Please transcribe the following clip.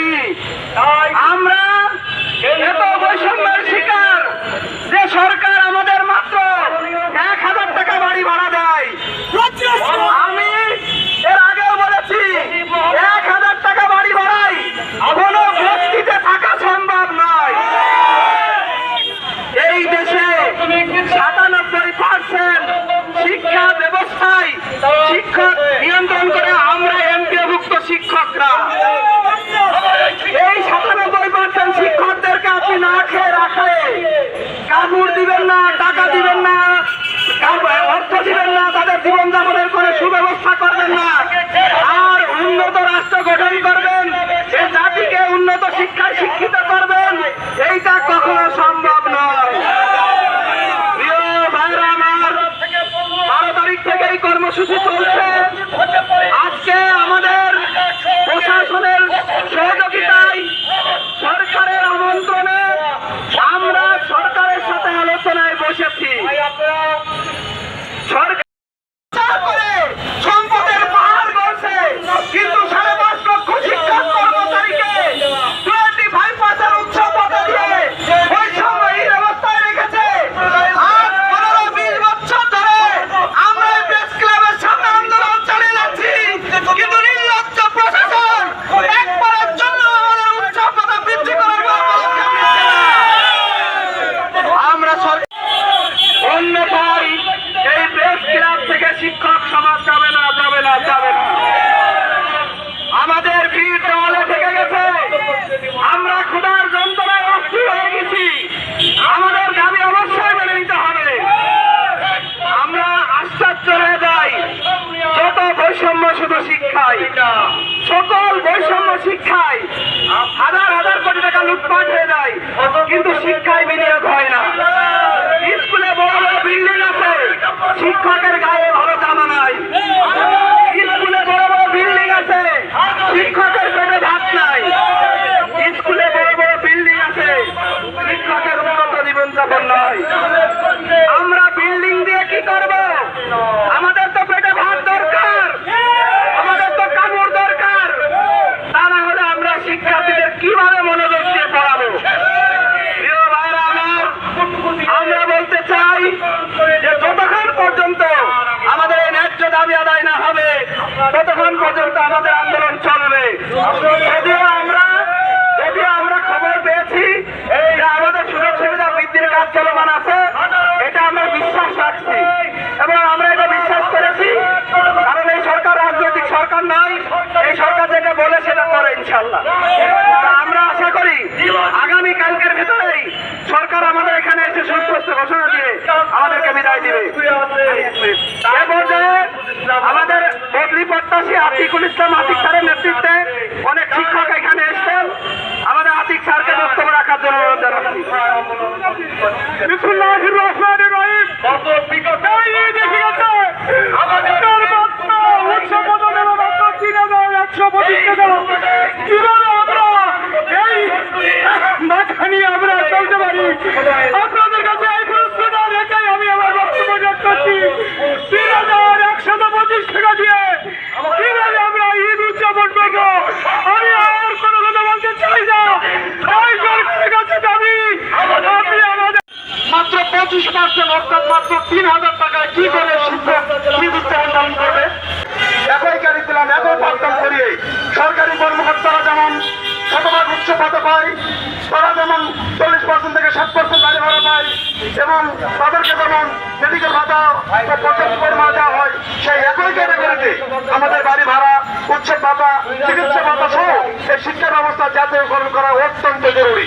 শোনেনি আমরা এত বৈষম্যের শিকার যে সরকার আমাদের মাত্র এক হাজার টাকা বাড়ি ভাড়া দেয়। আমি এর আগেও বলেছি, এক হাজার টাকা বাড়ি ভাড়াই কোন বস্তিতে থাকা সম্ভব নয়। এই দেশে সাতানব্বই পার্সেন্ট শিক্ষা ব্যবস্থায় শিক্ষক নিয়ন্ত্রণ করে আমরা এমপিভুক্ত শিক্ষকরা। শিক্ষকদেরকে আপনি না খেয়ে শুধু শিক্ষায়। সকল বৈষম্য শিক্ষায় হাজার হাজার কোটি টাকা লুটপাট হয়ে যায় কিন্তু শিক্ষায় বিনিয়োগ হয় না। স্কুলে বড় বড় বিল্ডিং আছে শিক্ষকের গায়ে ভালো জামা নাই স্কুলে বড় বড় বিল্ডিং আছে শিক্ষকের পেটে ভাত নাই স্কুলে বড় বড় বিল্ডিং আছে শিক্ষকের উন্নত জীবনযাপন নয় আমরা বিল্ডিং দিয়ে কি করব আমাদের তো পেটে ভাত দরকার আমাদের তো কাপড় দরকার তা না হলে আমরা শিক্ষার্থীদের কীভাবে মনোযোগ দিয়ে পড়াবো প্রিয় ভাইরা আমার আমরা বলতে চাই যে যতক্ষণ পর্যন্ত আমাদের এই ন্যায্য দাবি আদায় না হবে ততক্ষণ পর্যন্ত আমাদের আন্দোলন চলবে। যদিও আমরা যদিও আমরা খবর পেয়েছি যে আমাদের সুযোগ সুবিধা বৃদ্ধির কাজ চলমান আছে এটা আমরা বিশ্বাস রাখছি। এবং আমরা এটা বিশ্বাস করেছি কারণ এই সরকার রাজনৈতিক সরকার নয় এই সরকার যেটা বলে সেটা করে ইনশাল্লাহ আমরা আশা করি আগামী কালকের ভিতরেই সরকার আমাদের এখানে এসে সুস্পষ্ট ঘোষণা দিয়ে আমাদেরকে বিদায় দিবে। এ পর্যায়ে আমাদের বদলি প্রত্যাশী আতিকুল ইসলাম আতিক স্যারের নেতৃত্বে অনেক শিক্ষক এখানে এসছেন। আমাদের আতিক স্যারকে বক্তব্য রাখার জন্য অনুরোধ জানাচ্ছি। বিসমুল্লাহির রহমানির রহিম। এই আমাদের একশো কীভাবে আমরা এই মাথা নিয়ে আমরা চলতে পারি আপনাদের কাছে এই প্রশ্নটা রেখে আমি আমার বক্তব্য শেষ করছি তিন হাজার একশত পঁচিশ টাকা দিয়ে কীভাবে আমরা ঈদ উদযাপন করব আমি আর কোনো কথা বলতে চাই না তাই সরকারের কাছে দাবি আপনি আমাদের মাত্র পঁচিশ পার্সেন্ট অর্থাৎ মাত্র তিন হাজার টাকায় কি করে করিয়ে সরকারি কর্মকর্তারা যেমন শতভাগ উচ্চ ভাতা পায়, তারা যেমন চল্লিশ পার্সেন্ট থেকে ষাট পার্সেন্ট গাড়ি ভাড়া পায়, এবং তাদেরকে যেমন মেডিকেল ভাতা পঞ্চাশ পরিমাণ দেওয়া হয়, সেই একই ক্যাটাগরিতে আমাদের বাড়ি ভাড়া উৎসব ভাতা, চিকিৎসা ভাতা সহ এই শিক্ষা ব্যবস্থা জাতীয়করণ করা অত্যন্ত জরুরি।